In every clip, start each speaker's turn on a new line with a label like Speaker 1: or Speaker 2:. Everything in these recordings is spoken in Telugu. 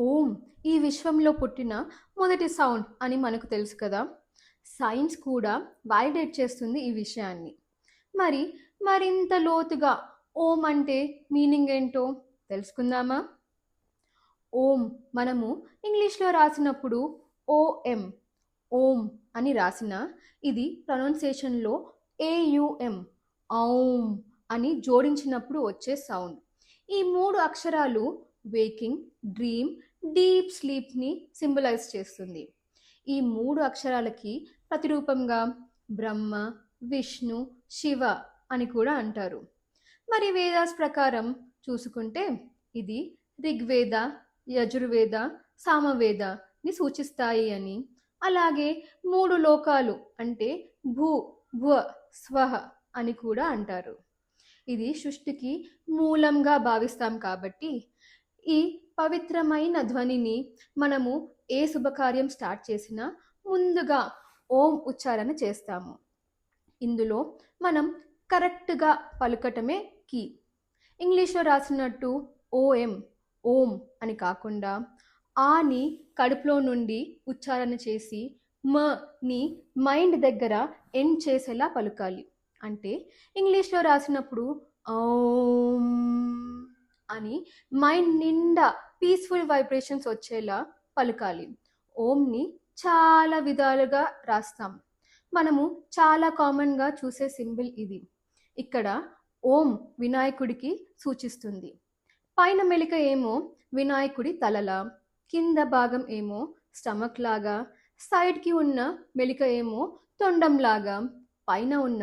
Speaker 1: ఓం ఈ విశ్వంలో పుట్టిన మొదటి సౌండ్ అని మనకు తెలుసు కదా. సైన్స్ కూడా వాలిడేట్ చేస్తుంది ఈ విషయాన్ని. మరి మరింత లోతుగా ఓం అంటే మీనింగ్ ఏంటో తెలుసుకుందామా? ఓం మనము ఇంగ్లీష్లో రాసినప్పుడు ఓఎం ఓం అని రాసిన ఇది ప్రొనౌన్సియేషన్లో ఏయుఎం ఔం అని జోడించినప్పుడు వచ్చే సౌండ్. ఈ మూడు అక్షరాలు వేకింగ్ డ్రీమ్ డీప్ స్లీప్ని సింబలైజ్ చేస్తుంది. ఈ మూడు అక్షరాలకి ప్రతిరూపంగా బ్రహ్మ విష్ణు శివ అని కూడా అంటారు. మరి వేదాస్ ప్రకారం చూసుకుంటే ఇది ఋగ్వేద యజుర్వేద సామవేదని సూచిస్తాయి అని. అలాగే మూడు లోకాలు అంటే భూ భువ స్వహ అని కూడా అంటారు. ఇది సృష్టికి మూలంగా భావిస్తాం కాబట్టి ఈ పవిత్రమైన ధ్వనిని మనము ఏ శుభకార్యం స్టార్ట్ చేసినా ముందుగా ఓం ఉచ్చారణ చేస్తాము. ఇందులో మనం కరెక్ట్గా పలుకటమే కీ. ఇంగ్లీష్లో రాసినట్టు ఓఎం ఓం అని కాకుండా ఆని కడుపులో నుండి ఉచ్చారణ చేసి మని మైండ్ దగ్గర ఎండ్ చేసేలా పలుకాలి. అంటే ఇంగ్లీష్లో రాసినప్పుడు ఓం అని మైండ్ నిండా పీస్ఫుల్ వైబ్రేషన్స్ వచ్చేలా పలుకాలి. ఓంని చాలా విధాలుగా రాస్తాం. మనము చాలా కామన్గా చూసే సింబల్ ఇది. ఇక్కడ ఓం వినాయకుడికి సూచిస్తుంది. పైన మెలిక ఏమో వినాయకుడి తలలా కింద భాగం ఏమో స్టమక్ లాగా సైడ్కి ఉన్న మెలిక ఏమో తొండంలాగా పైన ఉన్న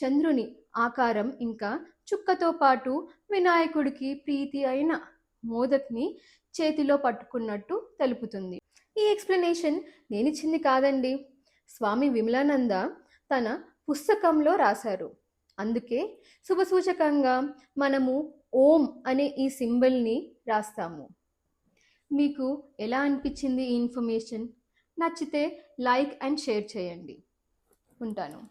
Speaker 1: చంద్రుని ఆకారం ఇంకా చుక్కతో పాటు వినాయకుడికి ప్రీతి అయిన మోదక్ని చేతిలో పట్టుకున్నట్టు తెలుపుతుంది. ఈ ఎక్స్ప్లెనేషన్ నేనిచ్చింది కాదండి. స్వామి విమలానంద తన పుస్తకంలో రాశారు. అందుకే శుభసూచకంగా మనము ఓం అనే ఈ సింబల్ని రాస్తాము. మీకు ఎలా అనిపించింది ఈ ఇన్ఫర్మేషన్? నచ్చితే లైక్ అండ్ షేర్ చేయండి. ఉంటాను.